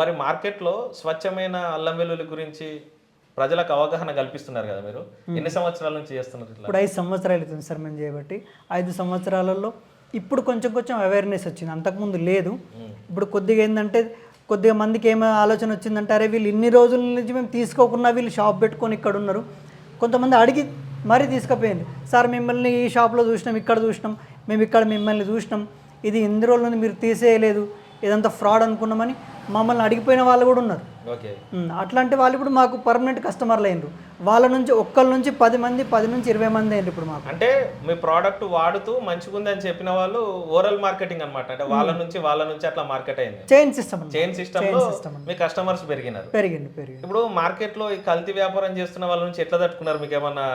మరి మార్కెట్లో స్వచ్ఛమైన అల్లం వెల్లుల్లి గురించి ప్రజలకు అవగాహన కల్పిస్తున్నారు కదా మీరు? ఎన్ని సంవత్సరాల నుంచి చేస్తున్నారు ఇప్పుడు ఐదు సంవత్సరాలు అవుతుంది సార్ మేము చేయబట్టి ఐదు సంవత్సరాలలో ఇప్పుడు కొంచెం కొంచెం అవేర్నెస్ వచ్చింది. అంతకుముందు లేదు. ఇప్పుడు కొద్దిగా ఏంటంటే కొద్దిగా మందికి ఏమో ఆలోచన వచ్చిందంటే అరే వీళ్ళు ఇన్ని రోజుల నుంచి మేము తీసుకోకుండా వీళ్ళు షాప్ పెట్టుకొని ఇక్కడ ఉన్నారు. కొంతమంది అడిగి మరీ తీసుకుపోయింది. సార్ మిమ్మల్ని ఈ షాప్లో చూసినాం ఇక్కడ చూసినాం మేము ఇక్కడ మిమ్మల్ని చూసినాం. ఇది ఇన్ని రోజుల నుండి మీరు తీసేయలేదు. ఇదంతా ఫ్రాడ్ అనుకున్నామని మమ్మల్ని అడిగిపోయిన వాళ్ళు కూడా ఉన్నారు. అట్లాంటి వాళ్ళు ఇప్పుడు మాకు పర్మనెంట్ కస్టమర్లు అయినరు. వాళ్ళ నుంచి ఒక్కళ్ళ నుంచి పది మంది పది నుంచి ఇరవై మంది అయినరు ఇప్పుడు మాకు. అంటే మీ ప్రోడక్ట్ వాడుతూ మంచిగుంది అని చెప్పిన వాళ్ళు ఓరల్ మార్కెటింగ్ అన్నమాట. అంటే వాళ్ళ నుంచి వాళ్ళ నుంచి అట్లా మార్కెట్ అయింది. చైన్ సిస్టమ్ చైన్ సిస్టమ్లో మీ కస్టమర్స్ పెరిగినారు. పెరిగింది పెరిగింది. ఇప్పుడు మార్కెట్లో ఈ కల్తీ వ్యాపారం చేస్తున్న వాళ్ళ నుంచి ఎట్లా తట్టుకున్నారు? మీకు ఏమన్నా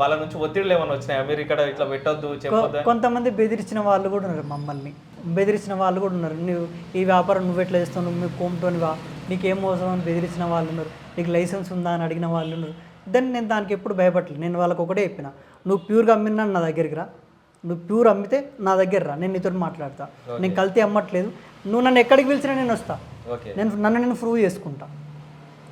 వాళ్ళ నుంచి ఒత్తిడిలు ఏమైనా వచ్చినాయా? మీరు ఇక్కడ ఇట్లా పెట్టొద్దు చెప్పొద్దు కొంతమంది బెదిరించిన వాళ్ళు కూడా ఉన్నారు మమ్మల్ని. బెదిరించిన వాళ్ళు కూడా ఉన్నారు. నువ్వు ఈ వ్యాపారం నువ్వు ఎట్లా చేస్తావు నువ్వు మీ కోమటోనివా? నీకేం మోసం అని బెదిరించిన వాళ్ళు ఉన్నారు. నీకు లైసెన్స్ ఉందా అని అడిగిన వాళ్ళు ఉన్నారు. దాన్ని నేను దానికి ఎప్పుడు భయపడలేదు. నేను వాళ్ళకి ఒకటే చెప్పిన. నువ్వు ప్యూర్గా అమ్మినా నా దగ్గరికి రా. నువ్వు ప్యూర్ అమ్మితే నా దగ్గర రా. నేను నీతో మాట్లాడతా. నేను కల్తీ అమ్మట్లేదు. నువ్వు నన్ను ఎక్కడికి పిలిచినా నేను వస్తా. నేను నన్ను నేను ప్రూవ్ చేసుకుంటా.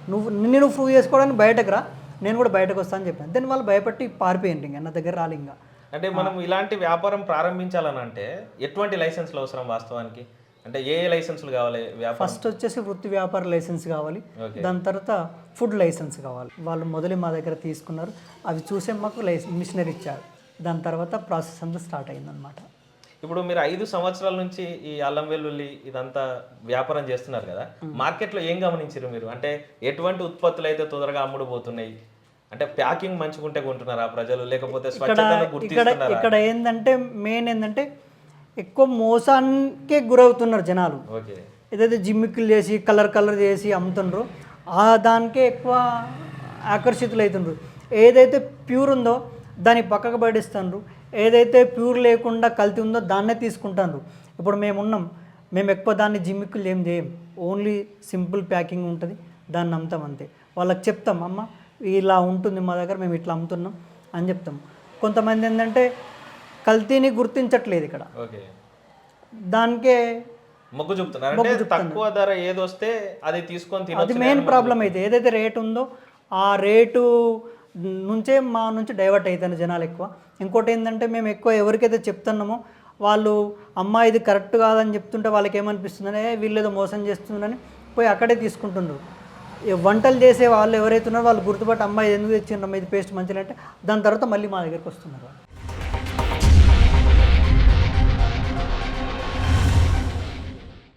నువ్వు నిన్ను ప్రూవ్ చేసుకోవడానికి బయటకు రా. నేను కూడా బయటకు వస్తా అని చెప్పాను. దాన్ని వాళ్ళు భయపట్టి పారిపోయింది ఇంకా. నా దగ్గర రాలి ఇంకా. అంటే మనం ఇలాంటి వ్యాపారం ప్రారంభించాలని అంటే ఎటువంటి లైసెన్స్లు అవసరం వాస్తవానికి? అంటే ఏ ఏ లైసెన్సులు కావాలి వ్యాపారం? ఫస్ట్ వచ్చేసి వృత్తి వ్యాపార లైసెన్స్ కావాలి. దాని తర్వాత ఫుడ్ లైసెన్స్ కావాలి. వాళ్ళు మొదలు మా దగ్గర తీసుకున్నారు. అవి చూసే మాకు లైసెన్స్ మిషనరీ ఇచ్చారు. దాని తర్వాత ప్రాసెస్ అంతా స్టార్ట్ అయిందనమాట ఇప్పుడు మీరు ఐదు సంవత్సరాల నుంచి ఈ అల్లం వెల్లుల్లి ఇదంతా వ్యాపారం చేస్తున్నారు కదా. మార్కెట్లో ఏం గమనించారు మీరు? అంటే ఎటువంటి ఉత్పత్తులు అయితే తొందరగా అమ్ముడుపోతున్నాయి? అంటే ప్యాకింగ్ మంచిగుంటే కొంటున్నారా ప్రజలు? లేకపోతే ఇక్కడ ఇక్కడ ఏంటంటే మెయిన్ ఏంటంటే ఎక్కువ మోసానికే గురవుతున్నారు జనాలు. ఏదైతే జిమ్మిక్కులు చేసి కలర్ కలర్ చేసి అమ్ముతుండ్రో ఆ దానికే ఎక్కువ ఆకర్షితులు అవుతుండ్రు ఏదైతే ప్యూర్ ఉందో దాన్ని పక్కకు పడేస్తుండ్రు. ఏదైతే ప్యూర్ లేకుండా కల్తీ ఉందో దాన్నే తీసుకుంటారు ఇప్పుడు మేము ఉన్నాం మేము ఎక్కువ దాన్ని జిమ్మిక్కులు ఏం చేయం ఓన్లీ సింపుల్ ప్యాకింగ్ ఉంటుంది. దాన్ని అమ్ముతాం అంతే. వాళ్ళకి చెప్తాం అమ్మ ఇలా ఉంటుంది మా దగ్గర మేము ఇట్లా అమ్ముతున్నాం అని చెప్తాం. కొంతమంది ఏంటంటే కల్తీని గుర్తించట్లేదు ఇక్కడ. ఓకే. దానికే మొగ్గు చూపుతున్నారు. అంటే తక్కువ ధర ఏది వస్తే అది తీసుకొని అది మెయిన్ ప్రాబ్లం అయితే ఏదైతే రేటు ఉందో ఆ రేటు నుంచే మా నుంచి డైవర్ట్ అవుతాను జనాలు ఎక్కువ. ఇంకోటి ఏంటంటే మేము ఎక్కువ ఎవరికైతే చెప్తున్నామో వాళ్ళు అమ్మ ఇది కరెక్ట్ కాదని చెప్తుంటే వాళ్ళకి ఏమనిపిస్తుందంటే "ఏ, వీళ్ళు ఏదో మోసం చేస్తుందని పోయి అక్కడే తీసుకుంటుండ్రు. వంటలు చేసే వాళ్ళు ఎవరైతే ఉన్నారో వాళ్ళు గుర్తుపట్టి అమ్మాయి ఎందుకు తెచ్చిండ్రమ్మ ఇది పేస్ట్ మంచిగా అంటే దాని తర్వాత మళ్ళీ మా దగ్గరికి వస్తున్నారు